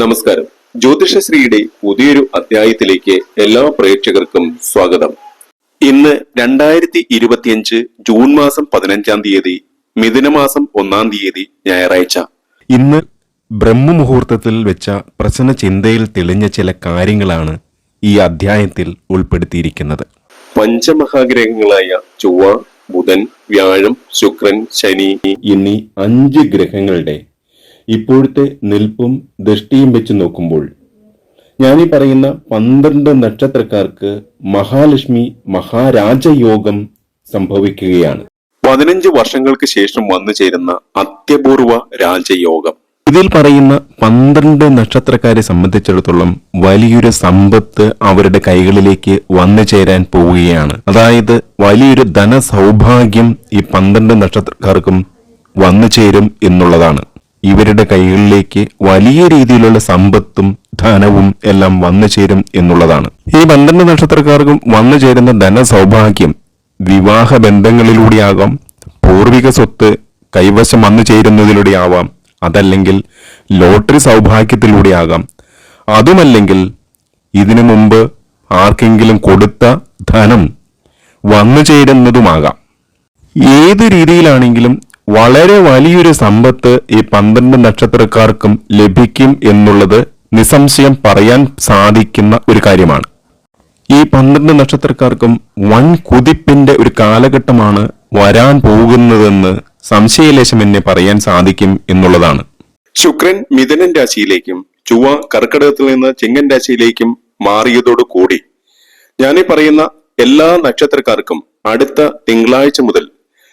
നമസ്കാരം. ജ്യോതിഷശ്രീയുടെ പുതിയൊരു അധ്യായത്തിലേക്ക് എല്ലാ പ്രേക്ഷകർക്കും സ്വാഗതം. ഇന്ന് രണ്ടായിരത്തി ഇരുപത്തിയഞ്ച് ജൂൺ മാസം പതിനഞ്ചാം തീയതി മിഥുനമാസം ഒന്നാം തീയതി ഞായറാഴ്ച. ഇന്ന് ബ്രഹ്മമുഹൂർത്തത്തിൽ വെച്ച പ്രസന്ന ചിന്തയിൽ തെളിഞ്ഞ ചില കാര്യങ്ങളാണ് ഈ അധ്യായത്തിൽ ഉൾപ്പെടുത്തിയിരിക്കുന്നത്. പഞ്ചമഹാഗ്രഹങ്ങളായ ചൊവ്വ ബുധൻ വ്യാഴം ശുക്രൻ ശനി എന്നീ അഞ്ച് ഗ്രഹങ്ങളുടെ ഇപ്പോഴത്തെ നിൽപ്പും ദൃഷ്ടിയും വെച്ച് നോക്കുമ്പോൾ ഞാനീ പറയുന്ന പന്ത്രണ്ട് നക്ഷത്രക്കാർക്ക് മഹാലക്ഷ്മി മഹാരാജയോഗം സംഭവിക്കുകയാണ്. പതിനഞ്ച് വർഷങ്ങൾക്ക് ശേഷം വന്നു ചേരുന്ന അത്യപൂർവ രാജയോഗം. ഇതിൽ പറയുന്ന പന്ത്രണ്ട് നക്ഷത്രക്കാരെ സംബന്ധിച്ചിടത്തോളം വലിയൊരു സമ്പത്ത് അവരുടെ കൈകളിലേക്ക് വന്നു ചേരാൻ പോവുകയാണ്. അതായത് വലിയൊരു ധനസൗഭാഗ്യം ഈ പന്ത്രണ്ട് നക്ഷത്രക്കാർക്കും വന്നു ചേരും എന്നുള്ളതാണ്. ഇവരുടെ കൈകളിലേക്ക് വലിയ രീതിയിലുള്ള സമ്പത്തും ധനവും എല്ലാം വന്നു ചേരും എന്നുള്ളതാണ്. ഈ പന്ത്രണ്ട് നക്ഷത്രക്കാർക്കും വന്നു ചേരുന്ന ധനസൗഭാഗ്യം വിവാഹ ബന്ധങ്ങളിലൂടെയാകാം പൂർവിക സ്വത്ത് കൈവശം വന്നു ചേരുന്നതിലൂടെ ആവാം അതല്ലെങ്കിൽ ലോട്ടറി സൗഭാഗ്യത്തിലൂടെയാകാം. അതുമല്ലെങ്കിൽ ഇതിനു മുമ്പ് ആർക്കെങ്കിലും കൊടുത്ത ധനം വന്നു ചേരുന്നതുമാകാം. ഏത് രീതിയിലാണെങ്കിലും വളരെ വലിയൊരു സമ്പത്ത് ഈ പന്ത്രണ്ട് നക്ഷത്രക്കാർക്കും ലഭിക്കും എന്നുള്ളത് നിസ്സംശയം പറയാൻ സാധിക്കുന്ന ഒരു കാര്യമാണ്. ഈ പന്ത്രണ്ട് നക്ഷത്രക്കാർക്കും വൻ കുതിപ്പിന്റെ ഒരു കാലഘട്ടമാണ് വരാൻ പോകുന്നതെന്ന് സംശയലേശം എന്നെ പറയാൻ സാധിക്കും എന്നുള്ളതാണ്. ശുക്രൻ മിഥുനൻ രാശിയിലേക്കും ചുവ കർക്കിടകത്തിൽ നിന്ന് ചിങ്ങൻ രാശിയിലേക്കും മാറിയതോടു കൂടി ഞാനീ പറയുന്ന എല്ലാ നക്ഷത്രക്കാർക്കും അടുത്ത തിങ്കളാഴ്ച മുതൽ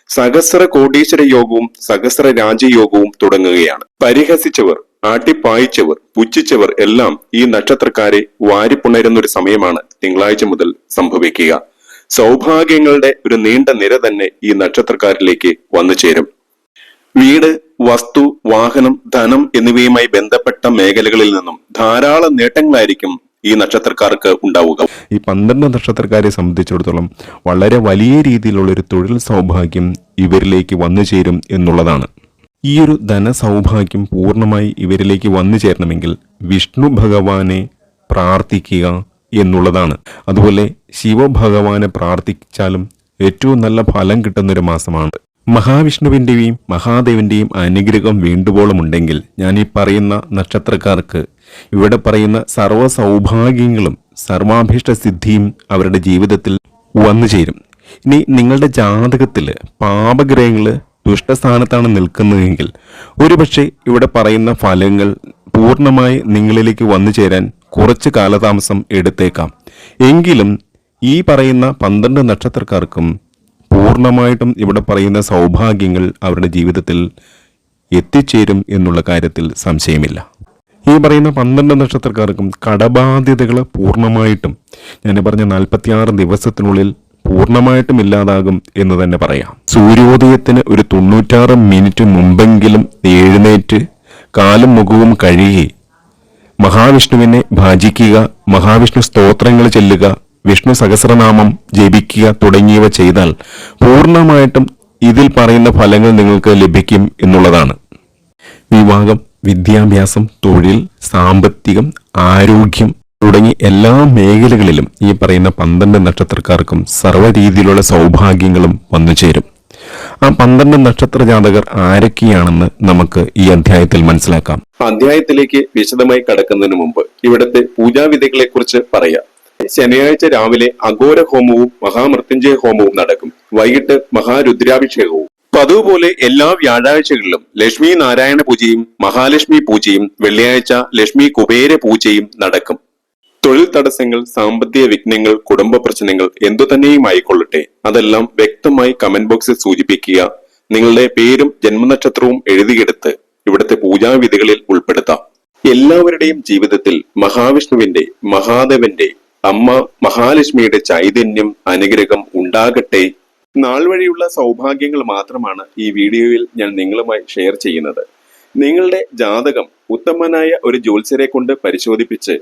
സഹസ്ര കോടീശ്വര യോഗവും സഹസ്ര രാജയോഗവും തുടങ്ങുകയാണ്. പരിഹസിച്ചവർ ആട്ടിപ്പായിച്ചവർ പുച്ഛിച്ചവർ എല്ലാം ഈ നക്ഷത്രക്കാരെ വാരിപ്പുണരുന്ന ഒരു സമയമാണ് തിങ്കളാഴ്ച മുതൽ സംഭവിക്കുക. സൗഭാഗ്യങ്ങളുടെ ഒരു നീണ്ട നിര തന്നെ ഈ നക്ഷത്രക്കാരിലേക്ക് വന്നു ചേരും. വീട് വസ്തു വാഹനം ധനം എന്നിവയുമായി ബന്ധപ്പെട്ട മേഖലകളിൽ നിന്നും ധാരാളം നേട്ടങ്ങളായിരിക്കും ഈ നക്ഷത്രക്കാർക്ക് ഉണ്ടാവുക. ഈ പന്ത്രണ്ട് നക്ഷത്രക്കാരെ സംബന്ധിച്ചിടത്തോളം വളരെ വലിയ രീതിയിലുള്ള ഒരു തൊഴിൽ സൗഭാഗ്യം ഇവരിലേക്ക് വന്നു ചേരും എന്നുള്ളതാണ്. ഈ ഒരു ധനസൗഭാഗ്യം പൂർണമായി ഇവരിലേക്ക് വന്നു ചേരണമെങ്കിൽ വിഷ്ണു ഭഗവാനെ പ്രാർത്ഥിക്കുക എന്നുള്ളതാണ്. അതുപോലെ ശിവഭഗവാനെ പ്രാർത്ഥിച്ചാലും ഏറ്റവും നല്ല ഫലം കിട്ടുന്നൊരു മാസമാണ്. മഹാവിഷ്ണുവിന്റെയും മഹാദേവന്റെയും അനുഗ്രഹം വേണ്ടുവോളമുണ്ടെങ്കിൽ ഞാൻ ഈ പറയുന്ന നക്ഷത്രക്കാർക്ക് ഇവിടെ പറയുന്ന സർവ സൗഭാഗ്യങ്ങളും സർവാഭീഷ്ട സിദ്ധിയും അവരുടെ ജീവിതത്തിൽ വന്നു ചേരും ഇനി നിങ്ങളുടെ ജാതകത്തിൽ പാപഗ്രഹങ്ങൾ ദുഷ്ടസ്ഥാനത്താണ് നിൽക്കുന്നതെങ്കിൽ ഒരുപക്ഷെ ഇവിടെ പറയുന്ന ഫലങ്ങൾ പൂർണമായി നിങ്ങളിലേക്ക് വന്നു ചേരാൻ കുറച്ച് കാലതാമസം എടുത്തേക്കാം. എങ്കിലും ഈ പറയുന്ന പന്ത്രണ്ട് നക്ഷത്രക്കാർക്കും പൂർണമായിട്ടും ഇവിടെ പറയുന്ന സൗഭാഗ്യങ്ങൾ അവരുടെ ജീവിതത്തിൽ എത്തിച്ചേരും എന്നുള്ള കാര്യത്തിൽ സംശയമില്ല. ഈ പറയുന്ന പന്ത്രണ്ട് നക്ഷത്രക്കാർക്കും കടബാധ്യതകൾ പൂർണമായിട്ടും ഞാൻ പറഞ്ഞ നാൽപ്പത്തിയാറ് ദിവസത്തിനുള്ളിൽ പൂർണമായിട്ടും ഇല്ലാതാകും എന്ന് തന്നെ പറയാം. സൂര്യോദയത്തിന് ഒരു തൊണ്ണൂറ്റാറ് മിനിറ്റ് മുമ്പെങ്കിലും എഴുന്നേറ്റ് കാലും മുഖവും കഴുകി മഹാവിഷ്ണുവിനെ ഭജിക്കുക മഹാവിഷ്ണു സ്തോത്രങ്ങൾ ചെല്ലുക വിഷ്ണു സഹസ്രനാമം ജപിക്കുക തുടങ്ങിയവ ചെയ്താൽ പൂർണമായിട്ടും ഇതിൽ പറയുന്ന ഫലങ്ങൾ നിങ്ങൾക്ക് ലഭിക്കും എന്നുള്ളതാണ്. വിവാഹം വിദ്യാഭ്യാസം തൊഴിൽ സാമ്പത്തികം ആരോഗ്യം തുടങ്ങി എല്ലാ മേഖലകളിലും ഈ പറയുന്ന പന്ത്രണ്ട് നക്ഷത്രക്കാർക്കും സർവ രീതിയിലുള്ള സൗഭാഗ്യങ്ങളും വന്നു ചേരും. ആ പന്ത്രണ്ട് നക്ഷത്ര ജാതകർ ആരൊക്കെയാണെന്ന് നമുക്ക് ഈ അധ്യായത്തിൽ മനസ്സിലാക്കാം. അധ്യായത്തിലേക്ക് വിശദമായി കടക്കുന്നതിന് മുമ്പ് ഇവിടുത്തെ പൂജാവിധികളെ കുറിച്ച് പറയാം. ശനിയാഴ്ച രാവിലെ അഘോര ഹോമവും മഹാമൃത്യുഞ്ജയ ഹോമവും നടക്കും. വൈകിട്ട് മഹാരുദ്രാഭിഷേകവും. പതിവ് എല്ലാ വ്യാഴാഴ്ചകളിലും ലക്ഷ്മി നാരായണ പൂജയും മഹാലക്ഷ്മി പൂജയും വെള്ളിയാഴ്ച ലക്ഷ്മി കുബേര പൂജയും നടക്കും. തൊഴിൽ തടസ്സങ്ങൾ സാമ്പത്തിക വിഘ്നങ്ങൾ കുടുംബ പ്രശ്നങ്ങൾ എന്തു തന്നെയും ആയിക്കൊള്ളട്ടെ. അതെല്ലാം വ്യക്തമായി കമന്റ് ബോക്സിൽ സൂചിപ്പിക്കുക. നിങ്ങളുടെ പേരും ജന്മനക്ഷത്രവും എഴുതിയെടുത്ത് ഇവിടുത്തെ പൂജാവിധികളിൽ ഉൾപ്പെടുത്താം. എല്ലാവരുടെയും ജീവിതത്തിൽ മഹാവിഷ്ണുവിന്റെ മഹാദേവന്റെ അമ്മ മഹാലക്ഷ്മിയുടെ ചൈതന്യം അനുഗ്രഹം ഉണ്ടാകട്ടെ. നാൾ വഴിയുള്ള സൗഭാഗ്യങ്ങൾ മാത്രമാണ് ഈ വീഡിയോയിൽ ഞാൻ നിങ്ങളുമായി ഷെയർ ചെയ്യുന്നത്. നിങ്ങളുടെ ജാതകം ഉത്തമനായ ഒരു ജ്യോത്സ്യരെ കൊണ്ട് പരിശോധിപ്പിച്ച്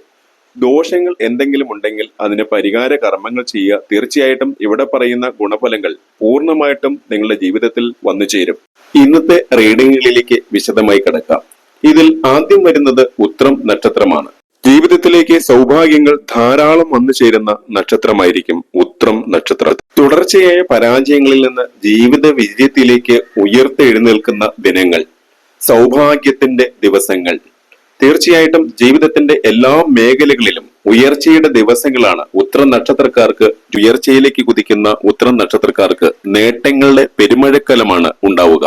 ദോഷങ്ങൾ എന്തെങ്കിലും ഉണ്ടെങ്കിൽ അതിന് പരിഹാര കർമ്മങ്ങൾ ചെയ്യുക. തീർച്ചയായിട്ടും ഇവിടെ പറയുന്ന ഗുണഫലങ്ങൾ പൂർണമായിട്ടും നിങ്ങളുടെ ജീവിതത്തിൽ വന്നു ചേരും. ഇന്നത്തെ റീഡിങ്ങുകളിലേക്ക് വിശദമായി കിടക്കാം. ഇതിൽ ആദ്യം വരുന്നത് ഉത്രം നക്ഷത്രമാണ്. ജീവിതത്തിലേക്ക് സൗഭാഗ്യങ്ങൾ ധാരാളം വന്നു ചേരുന്ന നക്ഷത്രമായിരിക്കും ഉത്രം നക്ഷത്രം. തുടർച്ചയായ പരാജയങ്ങളിൽ നിന്ന് ജീവിത വിജയത്തിലേക്ക് ഉയർത്തെഴുന്നേൽക്കുന്ന ദിനങ്ങൾ സൗഭാഗ്യത്തിന്റെ ദിവസങ്ങൾ. തീർച്ചയായിട്ടും ജീവിതത്തിന്റെ എല്ലാ മേഖലകളിലും ഉയർച്ചയുടെ ദിവസങ്ങളാണ് ഉത്രം നക്ഷത്രക്കാർക്ക് ഉയർച്ചയിലേക്ക് കുതിക്കുന്ന ഉത്രം നക്ഷത്രക്കാർക്ക് നേട്ടങ്ങളുടെ പെരുമഴക്കലമാണ് ഉണ്ടാവുക.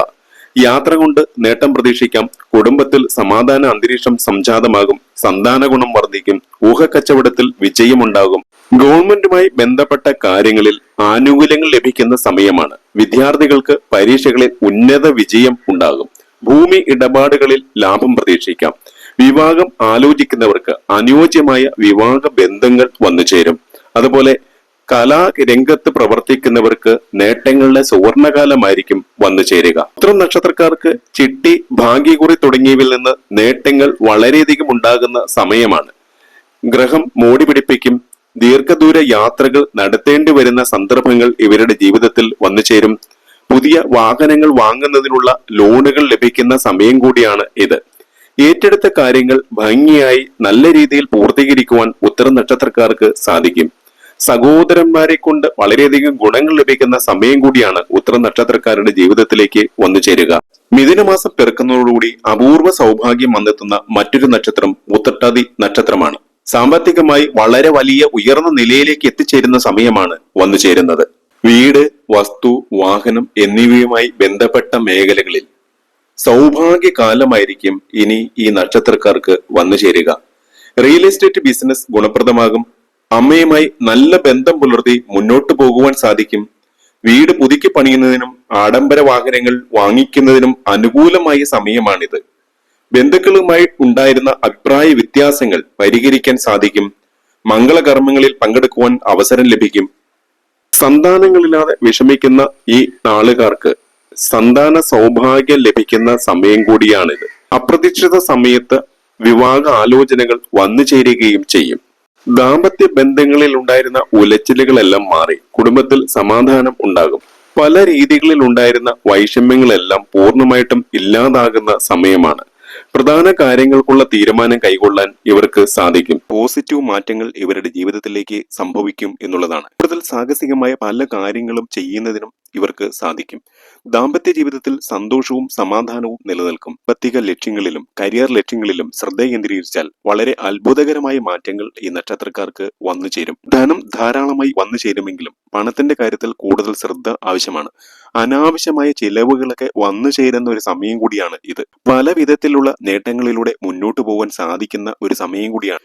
യാത്ര കൊണ്ട് നേട്ടം പ്രതീക്ഷിക്കാം. കുടുംബത്തിൽ സമാധാന അന്തരീക്ഷം സംജാതമാകും. സന്താന ഗുണം വർദ്ധിക്കും. ഊഹക്കച്ചവടത്തിൽ വിജയമുണ്ടാകും. ഗവൺമെന്റുമായി ബന്ധപ്പെട്ട കാര്യങ്ങളിൽ ആനുകൂല്യങ്ങൾ ലഭിക്കുന്ന സമയമാണ്. വിദ്യാർത്ഥികൾക്ക് പരീക്ഷകളിൽ ഉന്നത വിജയം ഉണ്ടാകും. ഭൂമി ഇടപാടുകളിൽ ലാഭം പ്രതീക്ഷിക്കാം. വിവാഹം ആലോചിക്കുന്നവർക്ക് അനുയോജ്യമായ വിവാഹ ബന്ധങ്ങൾ വന്നു ചേരും അതുപോലെ കലാ രംഗത്ത് പ്രവർത്തിക്കുന്നവർക്ക് നേട്ടങ്ങളുടെ സുവർണകാലമായിരിക്കും വന്നു ചേരുക. ഇത്തരം നക്ഷത്രക്കാർക്ക് ചിട്ടി ഭാഗ്യകുറി തുടങ്ങിയവയിൽ നിന്ന് നേട്ടങ്ങൾ വളരെയധികം ഉണ്ടാകുന്ന സമയമാണ്. ഗ്രഹം മോടി പിടിപ്പിക്കും ദീർഘദൂര യാത്രകൾ നടത്തേണ്ടി വരുന്ന സന്ദർഭങ്ങൾ ഇവരുടെ ജീവിതത്തിൽ വന്നു ചേരും. പുതിയ വാഹനങ്ങൾ വാങ്ങുന്നതിനുള്ള ലോണുകൾ ലഭിക്കുന്ന സമയം കൂടിയാണ് ഇത്. ഏറ്റെടുത്ത കാര്യങ്ങൾ ഭംഗിയായി നല്ല രീതിയിൽ പൂർത്തീകരിക്കുവാൻ ഉത്തര നക്ഷത്രക്കാർക്ക് സാധിക്കും. സഹോദരന്മാരെ കൊണ്ട് വളരെയധികം ഗുണങ്ങൾ ലഭിക്കുന്ന സമയം കൂടിയാണ് ഉത്തര നക്ഷത്രക്കാരുടെ ജീവിതത്തിലേക്ക് വന്നു ചേരുക. മിഥുനമാസം പിറക്കുന്നതോടുകൂടി അപൂർവ സൗഭാഗ്യം വന്നെത്തുന്ന മറ്റൊരു നക്ഷത്രം മുത്തട്ടാതി നക്ഷത്രമാണ്. സാമ്പത്തികമായി വളരെ വലിയ ഉയർന്ന നിലയിലേക്ക് എത്തിച്ചേരുന്ന സമയമാണ് വന്നു ചേരുന്നത്. വീട് വസ്തു വാഹനം എന്നിവയുമായി ബന്ധപ്പെട്ട മേഖലകളിൽ സൗഭാഗ്യ കാലമായിരിക്കും ഇനി ഈ നക്ഷത്രക്കാർക്ക് വന്നു ചേരുക. റിയൽ എസ്റ്റേറ്റ് ബിസിനസ് ഗുണപ്രദമാകും. അമ്മയുമായി നല്ല ബന്ധം പുലർത്തി മുന്നോട്ടു പോകുവാൻ സാധിക്കും. വീട് പുതുക്കി പണിയുന്നതിനും ആഡംബര വാഹനങ്ങൾ വാങ്ങിക്കുന്നതിനും അനുകൂലമായ സമയമാണിത്. ബന്ധുക്കളുമായി ഉണ്ടായിരുന്ന അഭിപ്രായ വ്യത്യാസങ്ങൾ പരിഹരിക്കാൻ സാധിക്കും. മംഗളകർമ്മങ്ങളിൽ പങ്കെടുക്കുവാൻ അവസരം ലഭിക്കും. സന്താനങ്ങളില്ലാതെ വിഷമിക്കുന്ന ഈ നാളുകാർക്ക് സന്താന സൗഭാഗ്യം ലഭിക്കുന്ന സമയം കൂടിയാണിത്. അപ്രതീക്ഷിത സമയത്ത് വിവാഹ ആലോചനകൾ വന്നു ചേരുകയും ചെയ്യും. ദാമ്പത്യ ബന്ധങ്ങളിൽ ഉണ്ടായിരുന്ന ഉലച്ചിലുകളെല്ലാം മാറി. കുടുംബത്തിൽ സമാധാനം ഉണ്ടാകും. പല രീതികളിൽ ഉണ്ടായിരുന്ന വൈഷമ്യങ്ങളെല്ലാം പൂർണമായിട്ടും ഇല്ലാതാകുന്ന സമയമാണ്. പ്രധാന കാര്യങ്ങൾക്കുള്ള തീരുമാനം കൈകൊള്ളാൻ ഇവർക്ക് സാധിക്കും. പോസിറ്റീവ് മാറ്റങ്ങൾ ഇവരുടെ ജീവിതത്തിലേക്ക് സംഭവിക്കും എന്നുള്ളതാണ്. കൂടുതൽ സാഹസികമായ പല കാര്യങ്ങളും ചെയ്യുന്നതിനും ഇവർക്ക് സാധിക്കും. ദാമ്പത്യ ജീവിതത്തിൽ സന്തോഷവും സമാധാനവും നിലനിൽക്കും. പ്രത്യേക ലക്ഷ്യങ്ങളിലും കരിയർ ലക്ഷ്യങ്ങളിലും ശ്രദ്ധ കേന്ദ്രീകരിച്ചാൽ വളരെ അത്ഭുതകരമായ മാറ്റങ്ങൾ ഈ നക്ഷത്രക്കാർക്ക് വന്നു ചേരും. ധനം ധാരാളമായി വന്നു ചേരുമെങ്കിലും പണത്തിന്റെ കാര്യത്തിൽ കൂടുതൽ ശ്രദ്ധ ആവശ്യമാണ്. അനാവശ്യമായ ചിലവുകളൊക്കെ വന്നു ചേരുന്ന ഒരു സമയം കൂടിയാണ് ഇത്. പല വിധത്തിലുള്ള നേട്ടങ്ങളിലൂടെ മുന്നോട്ടു പോകാൻ സാധിക്കുന്ന ഒരു സമയം കൂടിയാണ്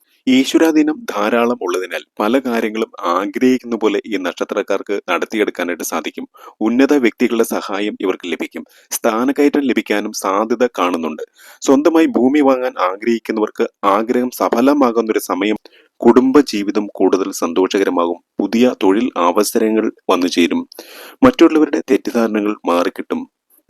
ഈശ്വരാധീനം ധാരാളം ഉള്ളതിനാൽ പല കാര്യങ്ങളും ആഗ്രഹിക്കുന്ന പോലെ ഈ നക്ഷത്രക്കാർക്ക് നടത്തിയെടുക്കാനായിട്ട് സാധിക്കും. ഉന്നത വ്യക്തികളുടെ സഹായം ഇവർക്ക് ലഭിക്കും. സ്ഥാനക്കയറ്റം ലഭിക്കാനും സാധ്യത കാണുന്നുണ്ട്. സ്വന്തമായി ഭൂമി വാങ്ങാൻ ആഗ്രഹിക്കുന്നവർക്ക് ആഗ്രഹം സഫലമാകുന്ന ഒരു സമയം കുടുംബജീവിതം കൂടുതൽ സന്തോഷകരമാകും. പുതിയ തൊഴിൽ അവസരങ്ങൾ വന്നു ചേരും മറ്റുള്ളവരുടെ തെറ്റിദ്ധാരണകൾ മാറിക്കിട്ടും.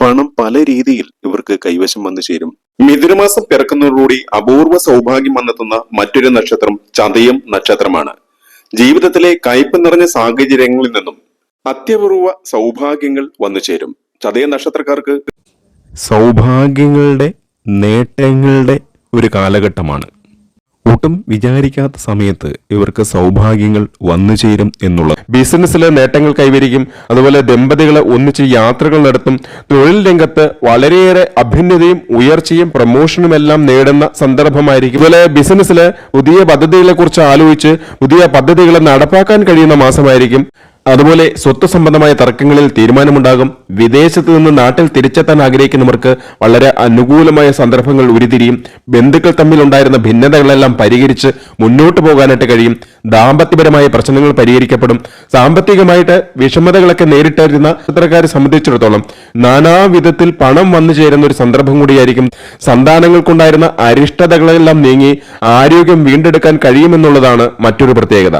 പണം പല രീതിയിൽ ഇവർക്ക് കൈവശം വന്നു ചേരും. മിഥുനമാസം പിറക്കുന്നതോടുകൂടി അപൂർവ സൗഭാഗ്യം വന്നെത്തുന്ന മറ്റൊരു നക്ഷത്രം ചതയം നക്ഷത്രമാണ്. ജീവിതത്തിലെ കയ്പ് നിറഞ്ഞ സാഹചര്യങ്ങളിൽ നിന്നും അത്യപൂർവ സൗഭാഗ്യങ്ങൾ വന്നു ചേരും. ചതയ നക്ഷത്രക്കാർക്ക് സൗഭാഗ്യങ്ങളുടെ നേട്ടങ്ങളുടെ ഒരു കാലഘട്ടമാണ്. ഒട്ടും വിചാരിക്കാത്ത സമയത്ത് ഇവർക്ക് സൗഭാഗ്യങ്ങൾ വന്നു ചേരും എന്നുള്ളത് ബിസിനസ്സിലെ നേട്ടങ്ങൾ കൈവരിക്കും. അതുപോലെ ദമ്പതികളെ ഒന്നിച്ച് യാത്രകൾ നടത്തും. തൊഴിൽ രംഗത്ത് വളരെയേറെ അഭിന്നതയും ഉയർച്ചയും പ്രമോഷനും എല്ലാം നേടുന്ന സന്ദർഭമായിരിക്കും. അതുപോലെ ബിസിനസ്സിലെ പുതിയ പദ്ധതികളെ കുറിച്ച് ആലോചിച്ച് പുതിയ പദ്ധതികളെ നടപ്പാക്കാൻ കഴിയുന്ന മാസമായിരിക്കും. അതുപോലെ സ്വത്ത് സംബന്ധമായ തർക്കങ്ങളിൽ തീരുമാനമുണ്ടാകും. വിദേശത്ത് നിന്ന് നാട്ടിൽ തിരിച്ചെത്താൻ ആഗ്രഹിക്കുന്നവർക്ക് വളരെ അനുകൂലമായ സന്ദർഭങ്ങൾ ഉരുതിരിയും ബന്ധുക്കൾ തമ്മിലുണ്ടായിരുന്ന ഭിന്നതകളെല്ലാം പരിഹരിച്ച് മുന്നോട്ട് പോകാനായിട്ട് കഴിയും. ദാമ്പത്യപരമായ പ്രശ്നങ്ങൾ പരിഹരിക്കപ്പെടും. സാമ്പത്തികമായിട്ട് വിഷമതകളൊക്കെ നേരിട്ടിരുന്ന ചിത്രക്കാരെ സംബന്ധിച്ചിടത്തോളം നാനാവിധത്തിൽ പണം വന്നു ചേരുന്ന ഒരു സന്ദർഭം കൂടിയായിരിക്കും. സന്താനങ്ങൾക്കുണ്ടായിരുന്ന അരിഷ്ടതകളെല്ലാം നീങ്ങി ആരോഗ്യം വീണ്ടെടുക്കാൻ കഴിയുമെന്നുള്ളതാണ് മറ്റൊരു പ്രത്യേകത.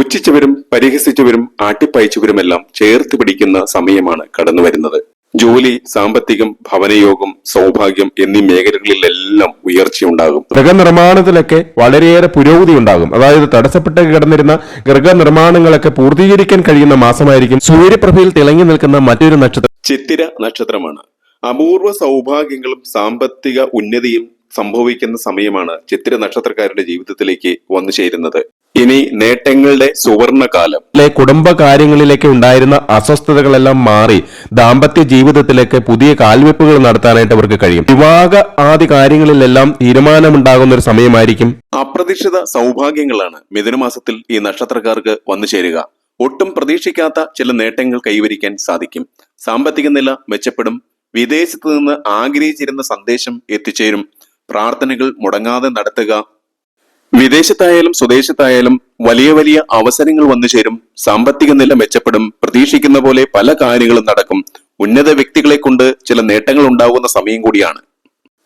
പുച്ഛിച്ചവരും പരിഹസിച്ചവരും ആട്ടിപ്പയച്ചവരുമെല്ലാം ചേർത്ത് പിടിക്കുന്ന സമയമാണ് കടന്നു വരുന്നത്. ജോലി സാമ്പത്തികം ഭവനയോഗം സൗഭാഗ്യം എന്നീ മേഖലകളിലെല്ലാം ഉയർച്ചയുണ്ടാകും. ഗൃഹനിർമ്മാണത്തിലൊക്കെ വളരെയേറെ പുരോഗതി ഉണ്ടാകും. അതായത് തടസ്സപ്പെട്ട് കിടന്നിരുന്ന ഗൃഹനിർമ്മാണങ്ങളൊക്കെ പൂർത്തീകരിക്കാൻ കഴിയുന്ന മാസമായിരിക്കും. സൂര്യപ്രഭയിൽ തിളങ്ങി നിൽക്കുന്ന മറ്റൊരു നക്ഷത്രം. ചിത്തിര നക്ഷത്രമാണ്. അപൂർവ സൗഭാഗ്യങ്ങളും സാമ്പത്തിക ഉന്നതിയും സംഭവിക്കുന്ന സമയമാണ് ചിത്തിര നക്ഷത്രക്കാരുടെ ജീവിതത്തിലേക്ക് വന്നു ചേരുന്നത്. ഇനി നേട്ടങ്ങളുടെ സുവർണകാലം. കുടുംബകാര്യങ്ങളിലേക്ക് ഉണ്ടായിരുന്ന അസ്വസ്ഥതകളെല്ലാം മാറി ദാമ്പത്യ ജീവിതത്തിലേക്ക് പുതിയ കാൽവെപ്പുകൾ നടത്താനായിട്ട് അവർക്ക് കഴിയും. വിവാഹ ആദ്യ കാര്യങ്ങളിലെല്ലാം തീരുമാനമുണ്ടാകുന്ന ഒരു സമയമായിരിക്കും. അപ്രതീക്ഷിത സൗഭാഗ്യങ്ങളാണ് മിഥുനമാസത്തിൽ ഈ നക്ഷത്രക്കാർക്ക് വന്നു ചേരുക. ഒട്ടും പ്രതീക്ഷിക്കാത്ത ചില നേട്ടങ്ങൾ കൈവരിക്കാൻ സാധിക്കും. സാമ്പത്തിക നില മെച്ചപ്പെടും. വിദേശത്ത് നിന്ന് ആഗ്രഹിച്ചിരുന്ന സന്ദേശം എത്തിച്ചേരും. പ്രാർത്ഥനകൾ മുടങ്ങാതെ നടത്തുക വിദേശത്തായാലും സ്വദേശത്തായാലും വലിയ വലിയ അവസരങ്ങൾ വന്നു ചേരും. സാമ്പത്തിക നില മെച്ചപ്പെടും. പ്രതീക്ഷിക്കുന്ന പോലെ പല കാര്യങ്ങളും നടക്കും. ഉന്നത വ്യക്തികളെ കൊണ്ട് ചില നേട്ടങ്ങൾ ഉണ്ടാകുന്ന സമയം കൂടിയാണ്.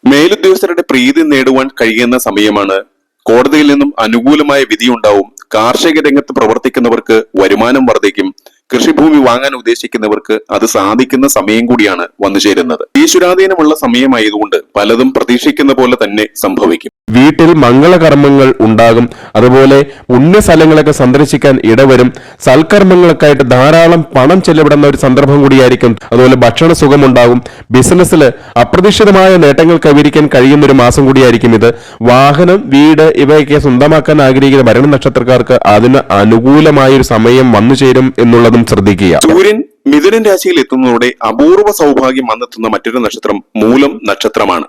മേലുദ്യോഗസ്ഥരുടെ പ്രീതി നേടുവാൻ കഴിയുന്ന സമയമാണ്. കോടതിയിൽ നിന്നും അനുകൂലമായ വിധിയുണ്ടാവും കാർഷിക രംഗത്ത് പ്രവർത്തിക്കുന്നവർക്ക് വരുമാനം വർദ്ധിക്കും. കൃഷിഭൂമി വാങ്ങാൻ ഉദ്ദേശിക്കുന്നവർക്ക് അത് സാധിക്കുന്ന സമയം കൂടിയാണ് വന്നു ചേരുന്നത്. ഈശ്വരാധീനമുള്ള സമയമായതുകൊണ്ട് പലതും പ്രതീക്ഷിക്കുന്ന പോലെ തന്നെ സംഭവിക്കും. വീട്ടിൽ മംഗളകർമ്മങ്ങൾ ഉണ്ടാകും. അതുപോലെ ഉന്ന പുണ്യസ്ഥലങ്ങളൊക്കെ സന്ദർശിക്കാൻ ഇടവരും. സൽക്കർമ്മങ്ങൾക്കായിട്ട് ധാരാളം പണം ചെലവിടുന്ന ഒരു സന്ദർഭം കൂടിയായിരിക്കും. അതുപോലെ ഭക്ഷണ സുഖമുണ്ടാകും ബിസിനസ്സിൽ അപ്രതീക്ഷിതമായ നേട്ടങ്ങൾ കൈവരിക്കാൻ കഴിയുന്ന ഒരു മാസം കൂടിയായിരിക്കും ഇത്. വാഹനം വീട് ഇവയൊക്കെ സ്വന്തമാക്കാൻ ആഗ്രഹിക്കുന്ന ഭരണ നക്ഷത്രക്കാർക്ക് അതിന് അനുകൂലമായ ഒരു സമയം വന്നു ചേരും എന്നുള്ളതും ശ്രദ്ധിക്കുക. സൂര്യൻ മിഥുനൻ രാശിയിൽ എത്തുന്നതോടെ അപൂർവ സൗഭാഗ്യം വന്നെത്തുന്ന മറ്റൊരു നക്ഷത്രം മൂലം നക്ഷത്രമാണ്.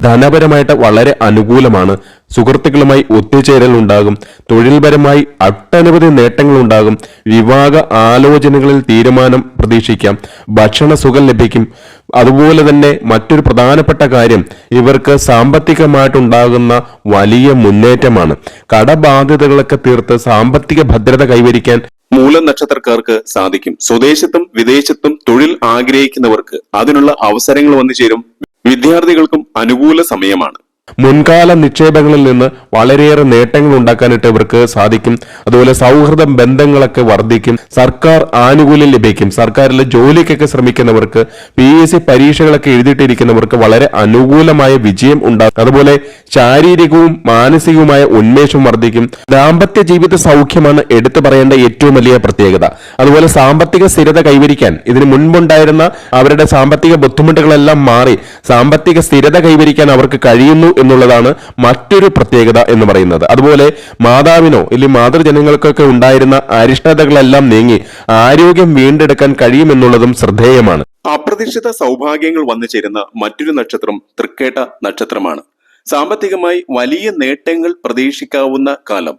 ധനപരമായിട്ട് വളരെ അനുകൂലമാണ്. സുഹൃത്തുക്കളുമായി ഒത്തുചേരൽ ഉണ്ടാകും തൊഴിൽപരമായി ഒട്ടനവധി നേട്ടങ്ങൾ ഉണ്ടാകും വിവാഹ ആലോചനകളിൽ തീരുമാനം പ്രതീക്ഷിക്കാം. ഭക്ഷണ സുഖം ലഭിക്കും. അതുപോലെ തന്നെ മറ്റൊരു പ്രധാനപ്പെട്ട കാര്യം ഇവർക്ക് സാമ്പത്തികമായിട്ടുണ്ടാകുന്ന വലിയ മുന്നേറ്റമാണ്. കടബാധ്യതകളൊക്കെ തീർത്ത് സാമ്പത്തിക ഭദ്രത കൈവരിക്കാൻ മൂലം നക്ഷത്രക്കാർക്ക് സാധിക്കും. സ്വദേശത്തും വിദേശത്തും തൊഴിൽ ആഗ്രഹിക്കുന്നവർക്ക് അതിനുള്ള അവസരങ്ങൾ വന്നു ചേരും വിദ്യാർത്ഥികൾക്കും അനുകൂല സമയമാണ്. മുൻകാല നിക്ഷേപങ്ങളിൽ നിന്ന് വളരെയേറെ നേട്ടങ്ങൾ ഉണ്ടാക്കാനായിട്ട് ഇവർക്ക് സാധിക്കും. അതുപോലെ സൗഹൃദ ബന്ധങ്ങളൊക്കെ വർദ്ധിക്കും. സർക്കാർ ആനുകൂല്യം ലഭിക്കും. സർക്കാരിലെ ജോലിക്കൊക്കെ ശ്രമിക്കുന്നവർക്ക് പി എസ് സി പരീക്ഷകളൊക്കെ എഴുതിയിട്ടിരിക്കുന്നവർക്ക് വളരെ അനുകൂലമായ വിജയം ഉണ്ടാകും. അതുപോലെ ശാരീരികവും മാനസികവുമായ ഉന്മേഷം വർദ്ധിക്കും. ദാമ്പത്യ ജീവിത സൗഖ്യമാണ് എടുത്തു പറയേണ്ട ഏറ്റവും വലിയ പ്രത്യേകത. അതുപോലെ സാമ്പത്തിക സ്ഥിരത കൈവരിക്കാൻ ഇതിന് മുൻപുണ്ടായിരുന്ന അവരുടെ സാമ്പത്തിക ബുദ്ധിമുട്ടുകളെല്ലാം മാറി സാമ്പത്തിക സ്ഥിരത കൈവരിക്കാൻ അവർക്ക് കഴിയുന്നു എന്നുള്ളതാണ് മറ്റൊരു പ്രത്യേകത എന്ന് പറയുന്നത്. അതുപോലെ മാതാവിനോ ഇല്ലെങ്കിൽ മാതൃജനങ്ങൾക്കൊക്കെ ഉണ്ടായിരുന്ന അരിഷ്ടതകളെല്ലാം നീങ്ങി ആരോഗ്യം വീണ്ടെടുക്കാൻ കഴിയുമെന്നുള്ളതും ശ്രദ്ധേയമാണ്. അപ്രതീക്ഷിത സൗഭാഗ്യങ്ങൾ വന്നു ചേരുന്ന മറ്റൊരു നക്ഷത്രം തൃക്കേട്ട നക്ഷത്രമാണ്. സാമ്പത്തികമായി വലിയ നേട്ടങ്ങൾ പ്രതീക്ഷിക്കാവുന്ന കാലം.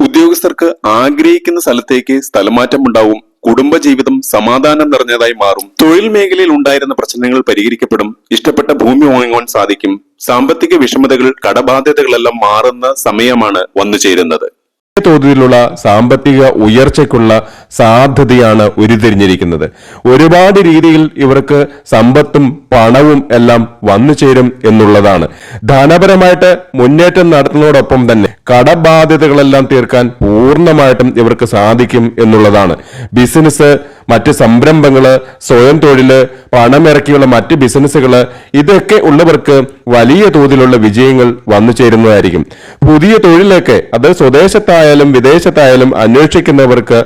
ഉദ്യോഗസ്ഥർക്ക് ആഗ്രഹിക്കുന്ന സ്ഥലത്തേക്ക് സ്ഥലമാറ്റം ഉണ്ടാവും കുടുംബജീവിതം സമാധാനം നിറഞ്ഞതായി മാറും. തൊഴിൽ മേഖലയിൽ ഉണ്ടായിരുന്ന പ്രശ്നങ്ങൾ പരിഹരിക്കപ്പെടും. ഇഷ്ടപ്പെട്ട ഭൂമി വാങ്ങുവാൻ സാധിക്കും. സാമ്പത്തിക വിഷമതകൾ കടബാധ്യതകളെല്ലാം മാറുന്ന സമയമാണ് വന്നു ചേരുന്നത് തോതിലുള്ള സാമ്പത്തിക ഉയർച്ചയ്ക്കുള്ള സാധ്യതയാണ് ഉരുതിരിഞ്ഞിരിക്കുന്നത് ഒരുപാട് രീതിയിൽ ഇവർക്ക് സമ്പത്തും പണവും എല്ലാം വന്നു ചേരും എന്നുള്ളതാണ്. ധനപരമായിട്ട് മുന്നേറ്റം നടത്തുന്നതോടൊപ്പം തന്നെ കടബാധ്യതകളെല്ലാം തീർക്കാൻ പൂർണമായിട്ടും ഇവർക്ക് സാധിക്കും എന്നുള്ളതാണ്. ബിസിനസ് മറ്റ് സംരംഭങ്ങൾ സ്വയം തൊഴിൽ പണമിറക്കിയുള്ള മറ്റ് ബിസിനസ്സുകൾ ഇതൊക്കെ ഉള്ളവർക്ക് വലിയ തോതിലുള്ള വിജയങ്ങൾ വന്നു ചേരുന്നതായിരിക്കും. പുതിയ തൊഴിലൊക്കെ അത് സ്വദേശത്തായാലും വിദേശത്തായാലും അന്വേഷിക്കുന്നവർക്ക്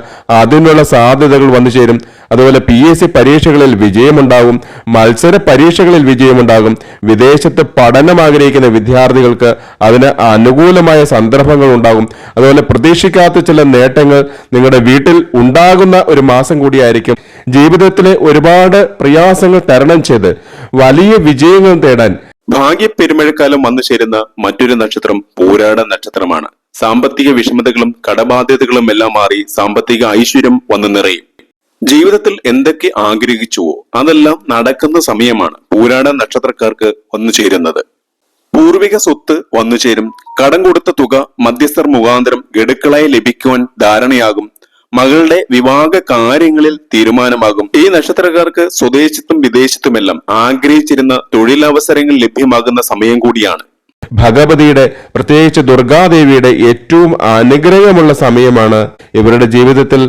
അതിനുള്ള സാധ്യതകൾ വന്നു ചേരും. അതുപോലെ പി എസ് സി പരീക്ഷകളിൽ വിജയമുണ്ടാകും. മത്സര പരീക്ഷകളിൽ വിജയമുണ്ടാകും. വിദേശത്ത് പഠനം ആഗ്രഹിക്കുന്ന വിദ്യാർത്ഥികൾക്ക് അതിന് അനുകൂലമായ സന്ദർഭങ്ങൾ ഉണ്ടാകും. അതുപോലെ പ്രതീക്ഷിക്കാത്ത ചില നേട്ടങ്ങൾ നിങ്ങളുടെ വീട്ടിൽ ഉണ്ടാകുന്ന ഒരു മാസം കൂടിയായിരിക്കും. ജീവിതത്തിലെ ഒരുപാട് പ്രയാസങ്ങൾ തരണം ചെയ്ത് വലിയ വിജയങ്ങൾ തേടാൻ. ഭാഗ്യ പെരുമഴക്കാലം വന്നു ചേരുന്ന മറ്റൊരു നക്ഷത്രം പോരാട നക്ഷത്രമാണ്. സാമ്പത്തിക വിഷമതകളും കടബാധ്യതകളും എല്ലാം മാറി സാമ്പത്തിക ഐശ്വര്യം വന്നു നിറയും. ജീവിതത്തിൽ എന്തൊക്കെ ആഗ്രഹിച്ചുവോ അതെല്ലാം നടക്കുന്ന സമയമാണ് പൂരാട നക്ഷത്രക്കാർക്ക് വന്നു ചേരുന്നത്. പൂർവിക സ്വത്ത് വന്നു ചേരും. കടം കൊടുത്ത തുക മധ്യസ്ഥർ മുഖാന്തരം ഗഡുക്കളായി ലഭിക്കുവാൻ ധാരണയാകും. മകളുടെ വിവാഹ കാര്യങ്ങളിൽ തീരുമാനമാകും. ഈ നക്ഷത്രക്കാർക്ക് സ്വദേശത്തും വിദേശത്തുമെല്ലാം ആഗ്രഹിച്ചിരുന്ന തൊഴിലവസരങ്ങൾ ലഭ്യമാകുന്ന സമയം കൂടിയാണ്. ഭഗവതിയുടെ പ്രത്യേകിച്ച് ദുർഗാദേവിയുടെ ഏറ്റവും അനുഗ്രഹമുള്ള സമയമാണ് ഇവരുടെ ജീവിതത്തിൽ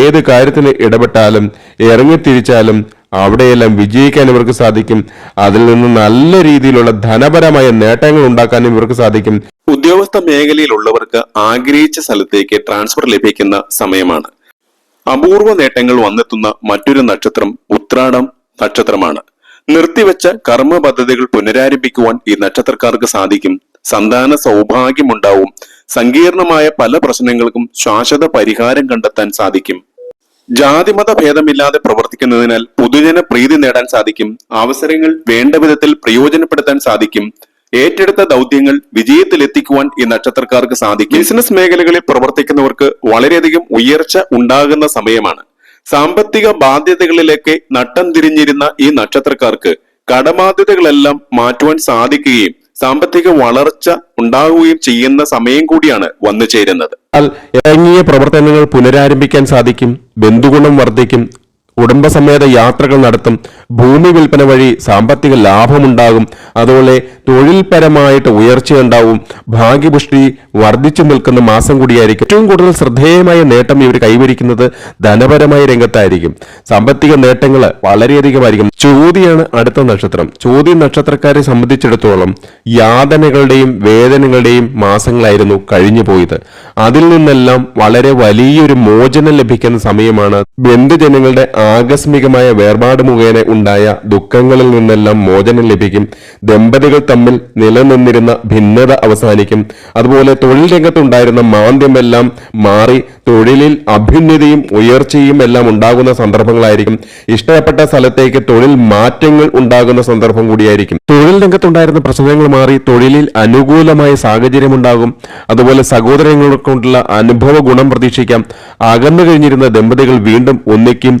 ഏത് കാര്യത്തിന് ഇടപെട്ടാലും ഇറങ്ങിത്തിരിച്ചാലും അവിടെയെല്ലാം വിജയിക്കാൻ ഇവർക്ക് സാധിക്കും. അതിൽ നിന്ന് നല്ല രീതിയിലുള്ള ധനപരമായ നേട്ടങ്ങൾ ഉണ്ടാക്കാനും ഇവർക്ക് സാധിക്കും. ഉദ്യോഗസ്ഥ മേഖലയിലുള്ളവർക്ക് ആഗ്രഹിച്ച സ്ഥലത്തേക്ക് ട്രാൻസ്ഫർ ലഭിക്കുന്ന സമയമാണ്. അപൂർവ നേട്ടങ്ങൾ വന്നെത്തുന്ന മറ്റൊരു നക്ഷത്രം ഉത്രാടം നക്ഷത്രമാണ്. നിർത്തിവെച്ച കർമ്മ പദ്ധതികൾ പുനരാരംഭിക്കുവാൻ ഈ നക്ഷത്രക്കാർക്ക് സാധിക്കും. സന്താന സൗഭാഗ്യമുണ്ടാവും. സങ്കീർണമായ പല പ്രശ്നങ്ങൾക്കും ശാശ്വത പരിഹാരം കണ്ടെത്താൻ സാധിക്കും. ജാതിമത ഭേദമില്ലാതെ പ്രവർത്തിക്കുന്നതിനാൽ പൊതുജന പ്രീതി നേടാൻ സാധിക്കും. അവസരങ്ങൾ വേണ്ട വിധത്തിൽ പ്രയോജനപ്പെടുത്താൻ സാധിക്കും. ഏറ്റെടുത്ത ദൗത്യങ്ങൾ വിജയത്തിലെത്തിക്കുവാൻ ഈ നക്ഷത്രക്കാർക്ക് സാധിക്കും. ബിസിനസ് മേഖലകളിൽ പ്രവർത്തിക്കുന്നവർക്ക് വളരെയധികം ഉയർച്ച ഉണ്ടാകുന്ന സമയമാണ്. സാമ്പത്തിക ബാധ്യതകളിലേക്ക് നട്ടം തിരിഞ്ഞിരുന്ന ഈ നക്ഷത്രക്കാർക്ക് കടബാധ്യതകളെല്ലാം മാറ്റുവാൻ സാധിക്കുകയും സാമ്പത്തിക വളർച്ച ഉണ്ടാകുകയും ചെയ്യുന്ന സമയം കൂടിയാണ് വന്നു ചേരുന്നത്. ഇറങ്ങിയ പ്രവർത്തനങ്ങൾ പുനരാരംഭിക്കാൻ സാധിക്കും ബന്ധുഗുണം വർദ്ധിക്കും കുടുംബസമേത യാത്രകൾ നടത്തും ഭൂമി വിൽപ്പന വഴി സാമ്പത്തിക ലാഭമുണ്ടാകും. അതുപോലെ തൊഴിൽപരമായിട്ട് ഉയർച്ചയുണ്ടാവും ഭാഗ്യപുഷ്ടി വർദ്ധിച്ചു നിൽക്കുന്ന മാസം കൂടിയായിരിക്കും. ഏറ്റവും കൂടുതൽ ശ്രദ്ധേയമായ നേട്ടം ഇവർ കൈവരിക്കുന്നത് ധനപരമായ രംഗത്തായിരിക്കും. സാമ്പത്തിക നേട്ടങ്ങൾ വളരെയധികമായിരിക്കും. ചോതിയാണ് അടുത്ത നക്ഷത്രം. ചോതി നക്ഷത്രക്കാരെ സംബന്ധിച്ചിടത്തോളം യാതനകളുടെയും വേദനകളുടെയും മാസങ്ങളായിരുന്നു കഴിഞ്ഞു പോയത്. അതിൽ നിന്നെല്ലാം വളരെ വലിയൊരു മോചനം ലഭിക്കുന്ന സമയമാണ് ബന്ധുജനങ്ങളുടെ ആകസ്മികമായ വേർപാട് മുഖേന ഉണ്ടായ ദുഃഖങ്ങളിൽ നിന്നെല്ലാം മോചനം ലഭിക്കും. ദമ്പതികൾ തമ്മിൽ നിലനിന്നിരുന്ന ഭിന്നത അവസാനിക്കും. അതുപോലെ തൊഴിൽ രംഗത്തുണ്ടായിരുന്ന മാന്ദ്യമെല്ലാം മാറി തൊഴിലിൽ അഭ്യുന്നതയും ഉയർച്ചയും എല്ലാം ഉണ്ടാകുന്ന സന്ദർഭങ്ങളായിരിക്കും. ഇഷ്ടപ്പെട്ട സ്ഥലത്തേക്ക് തൊഴിൽ മാറ്റങ്ങൾ ഉണ്ടാകുന്ന സന്ദർഭം കൂടിയായിരിക്കും. തൊഴിൽ രംഗത്തുണ്ടായിരുന്ന പ്രശ്നങ്ങൾ മാറി തൊഴിലിൽ അനുകൂലമായ സാഹചര്യം ഉണ്ടാകും അതുപോലെ സഹോദരങ്ങളെ കൊണ്ടുള്ള അനുഭവ ഗുണം പ്രതീക്ഷിക്കാം. അകന്നു കഴിഞ്ഞിരുന്ന ദമ്പതികൾ വീണ്ടും ഒന്നിക്കും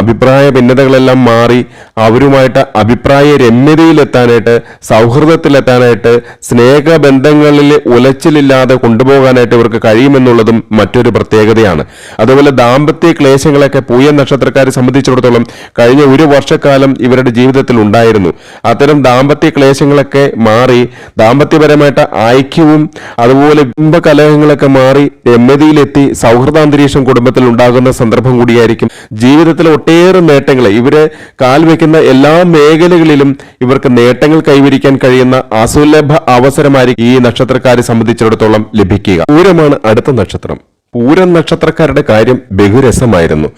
അഭിപ്രായ ഭിന്നതകളെല്ലാം മാറി അവരുമായിട്ട് അഭിപ്രായ രമ്യതയിലെത്താനായിട്ട് സൗഹൃദത്തിലെത്താനായിട്ട് സ്നേഹബന്ധങ്ങളിൽ ഉലച്ചിലില്ലാതെ കൊണ്ടുപോകാനായിട്ട് ഇവർക്ക് കഴിയുമെന്നുള്ളതും മറ്റൊരു പ്രത്യേകതയാണ്. അതുപോലെ ദാമ്പത്യ ക്ലേശങ്ങളൊക്കെ പൂയ നക്ഷത്രക്കാരെ സംബന്ധിച്ചിടത്തോളം കഴിഞ്ഞ ഒരു വർഷക്കാലം ഇവരുടെ ജീവിതത്തിൽ ഉണ്ടായിരുന്നു. അത്തരം ദാമ്പത്യ ക്ലേശങ്ങളൊക്കെ മാറി ദാമ്പത്യപരമായിട്ട് ഐക്യവും അതുപോലെ ബിംബകലഹങ്ങളൊക്കെ മാറി രമ്യതയിലെത്തി സൗഹൃദാന്തരീക്ഷം കുടുംബത്തിൽ ഉണ്ടാകുന്ന സന്ദർഭം കൂടിയായിരിക്കും. ജീവിതത്തിലെ ഒട്ടേറെ നേട്ടങ്ങൾ ഇവരെ കാൽവെക്കുന്ന എല്ലാ മേഖലകളിലും ഇവർക്ക് നേട്ടങ്ങൾ കൈവരിക്കാൻ കഴിയുന്ന അസുലഭ അവസരമായിരിക്കും ഈ നക്ഷത്രക്കാരെ സംബന്ധിച്ചിടത്തോളം ലഭിക്കുക. പൂരമാണ് അടുത്ത നക്ഷത്രം. പൂരം നക്ഷത്രക്കാരുടെ കാര്യം ബഹുരസമായിരുന്നു.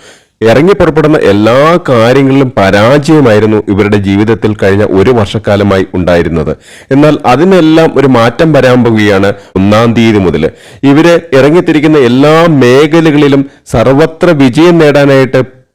ഇറങ്ങി പുറപ്പെടുന്ന എല്ലാ കാര്യങ്ങളിലും പരാജയമായിരുന്നു ഇവരുടെ ജീവിതത്തിൽ കഴിഞ്ഞ ഒരു വർഷക്കാലമായി ഉണ്ടായിരുന്നത്. എന്നാൽ അതിനെല്ലാം ഒരു മാറ്റം വരാൻ പോവുകയാണ് ഒന്നാം തീയതി മുതൽ. ഇവർ ഇറങ്ങിത്തിരിക്കുന്ന എല്ലാ മേഖലകളിലും സർവത്ര വിജയം നേടാനായിട്ട്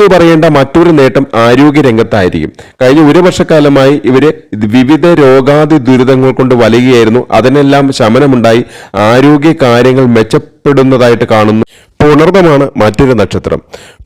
എടുത്തു പറയേണ്ട മറ്റൊരു നേട്ടം ആരോഗ്യ രംഗത്തായിരിക്കും. കഴിഞ്ഞ ഒരു വർഷക്കാലമായി ഇവർ വിവിധ രോഗാതി ദുരിതങ്ങൾ കൊണ്ട് വലയുകയായിരുന്നു. അതിനെല്ലാം ശമനമുണ്ടായി. ആരോഗ്യ കാര്യങ്ങൾ മെച്ചപ്പെടുന്നതായിട്ട് കാണുന്നു. പുണർദമാണ് മറ്റൊരു നക്ഷത്രം.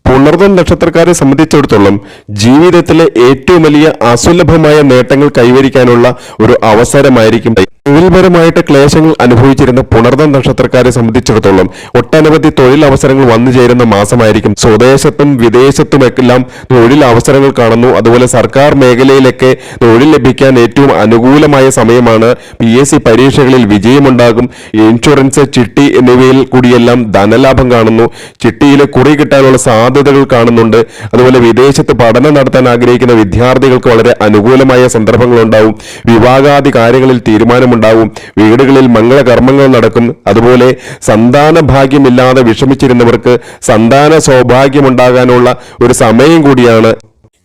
പുണർദം നക്ഷത്രക്കാരെ സംബന്ധിച്ചിടത്തോളം ജീവിതത്തിലെ ഏറ്റവും വലിയ അസുലഭമായ നേട്ടങ്ങൾ കൈവരിക്കാനുള്ള ഒരു അവസരമായിരിക്കും. തൊഴിൽപരമായിട്ട് ക്ലേശങ്ങൾ അനുഭവിച്ചിരുന്ന പുണർദം നക്ഷത്രക്കാരെ സംബന്ധിച്ചിടത്തോളം ഒട്ടനവധി തൊഴിൽ അവസരങ്ങൾ വന്നു ചേരുന്ന മാസമായിരിക്കും. സ്വദേശത്തും വിദേശത്തുമെല്ലാം തൊഴിൽ അവസരങ്ങൾ കാണുന്നു. അതുപോലെ സർക്കാർ മേഖലയിലൊക്കെ തൊഴിൽ ലഭിക്കാൻ ഏറ്റവും അനുകൂലമായ സമയമാണ് പി എസ് സി പരീക്ഷകളിൽ വിജയമുണ്ടാകും. ഇൻഷുറൻസ് ചിട്ടി എന്നിവയിൽ കൂടിയെല്ലാം ധനലാഭം കാണുന്നു. ചിട്ടിയിൽ കുറി കിട്ടാനുള്ള സാധ്യതകൾ കാണുന്നുണ്ട്. അതുപോലെ വിദേശത്ത് പഠനം നടത്താൻ ആഗ്രഹിക്കുന്ന വിദ്യാർത്ഥികൾക്ക് വളരെ അനുകൂലമായ സന്ദർഭങ്ങൾ ഉണ്ടാവും വിവാഹാദി കാര്യങ്ങളിൽ തീരുമാനമുണ്ടാവും. വീടുകളിൽ മംഗളകർമ്മങ്ങൾ നടക്കും. അതുപോലെ സന്താന ഭാഗ്യമില്ലാതെ വിഷമിച്ചിരുന്നവർക്ക് സന്താന സൗഭാഗ്യമുണ്ടാകാനുള്ള ഒരു സമയം കൂടിയാണ്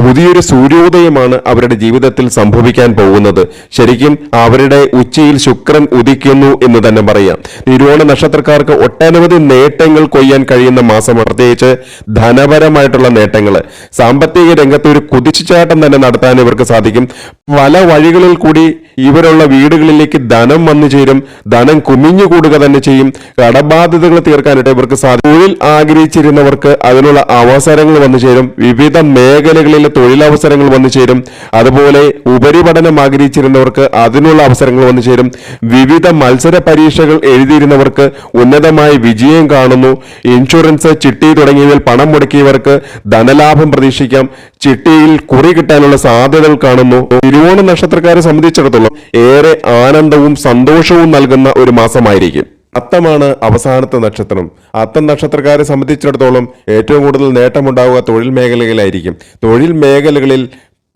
പുതിയൊരു സൂര്യോദയമാണ് അവരുടെ ജീവിതത്തിൽ സംഭവിക്കാൻ പോകുന്നത്. ശരിക്കും അവരുടെ ഉച്ചയിൽ ശുക്രൻ ഉദിക്കുന്നു എന്ന് തന്നെ പറയാം. നിരോണ നക്ഷത്രക്കാർക്ക് ഒട്ടനവധി നേട്ടങ്ങൾ കൊയ്യാൻ കഴിയുന്ന മാസം പ്രത്യേകിച്ച് ധനപരമായിട്ടുള്ള നേട്ടങ്ങൾ സാമ്പത്തിക രംഗത്ത് ഒരു കുതിച്ചുചാട്ടം തന്നെ നടത്താൻ ഇവർക്ക് സാധിക്കും. പല വഴികളിൽ കൂടി ഇവരുള്ള വീടുകളിലേക്ക് ധനം വന്നു ചേരും. ധനം കുമിഞ്ഞുകൂടുക തന്നെ ചെയ്യും. കടബാധ്യതകൾ തീർക്കാനായിട്ട് ഇവർക്ക് സാധിക്കും. തൊഴിൽ ആഗ്രഹിച്ചിരുന്നവർക്ക് അതിനുള്ള അവസരങ്ങൾ വന്നു ചേരും. വിവിധ മേഖലകളിലെ തൊഴിലവസരങ്ങൾ വന്നു ചേരും. അതുപോലെ ഉപരിപഠനം ആഗ്രഹിച്ചിരുന്നവർക്ക് അതിനുള്ള അവസരങ്ങൾ വന്നു ചേരും. വിവിധ മത്സര പരീക്ഷകൾ എഴുതിയിരുന്നവർക്ക് ഉന്നതമായ വിജയം കാണുന്നു. ഇൻഷുറൻസ് ചിട്ടി തുടങ്ങിയവയിൽ പണം മുടക്കിയവർക്ക് ധനലാഭം പ്രതീക്ഷിക്കാം. ചിട്ടിയിൽ കുറി കിട്ടാനുള്ള സാധ്യതകൾ കാണുന്നു. തിരുവോണ നക്ഷത്രക്കാരെ സംബന്ധിച്ചിടത്തോളം ഏറെ ആനന്ദവും സന്തോഷവും നൽകുന്ന ഒരു മാസമായിരിക്കും. അത്തമാണ് അവസാനത്തെ നക്ഷത്രം. അത്തം നക്ഷത്രക്കാരെ സംബന്ധിച്ചിടത്തോളം ഏറ്റവും കൂടുതൽ നേട്ടമുണ്ടാവുക തൊഴിൽ മേഖലയിലായിരിക്കും തൊഴിൽ മേഖലകളിൽ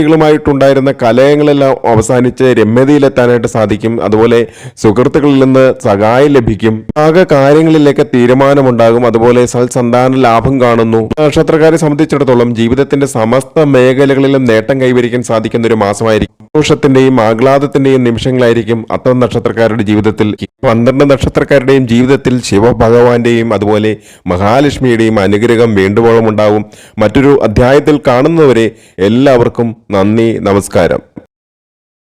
ബന്ധുമിത്രാദികളുമായിട്ടുണ്ടായിരുന്ന കലയങ്ങളെല്ലാം അവസാനിച്ച് രമ്യതയിലെത്താനായിട്ട് സാധിക്കും. അതുപോലെ സുഹൃത്തുക്കളിൽ നിന്ന് സഹായം ലഭിക്കും. ആകെ കാര്യങ്ങളിലേക്ക് തീരുമാനമുണ്ടാകും. അതുപോലെ സൽസന്താന ലാഭം കാണുന്നു. നക്ഷത്രക്കാരെ സംബന്ധിച്ചിടത്തോളം ജീവിതത്തിന്റെ സമസ്ത മേഖലകളിലും നേട്ടം കൈവരിക്കാൻ സാധിക്കുന്ന ഒരു മാസമായിരിക്കും. സന്തോഷത്തിന്റെയും ആഹ്ലാദത്തിന്റെയും നിമിഷങ്ങളായിരിക്കും അത്തം നക്ഷത്രക്കാരുടെ ജീവിതത്തിൽ. പന്ത്രണ്ട് നക്ഷത്രക്കാരുടെയും ജീവിതത്തിൽ ശിവഭഗവാന്റെയും അതുപോലെ മഹാലക്ഷ്മിയുടെയും അനുഗ്രഹം വേണ്ടുവോളം ഉണ്ടാവും മറ്റൊരു അധ്യായത്തിൽ കാണുന്നവരെ എല്ലാവർക്കും നന്ദി നമസ്കാരം.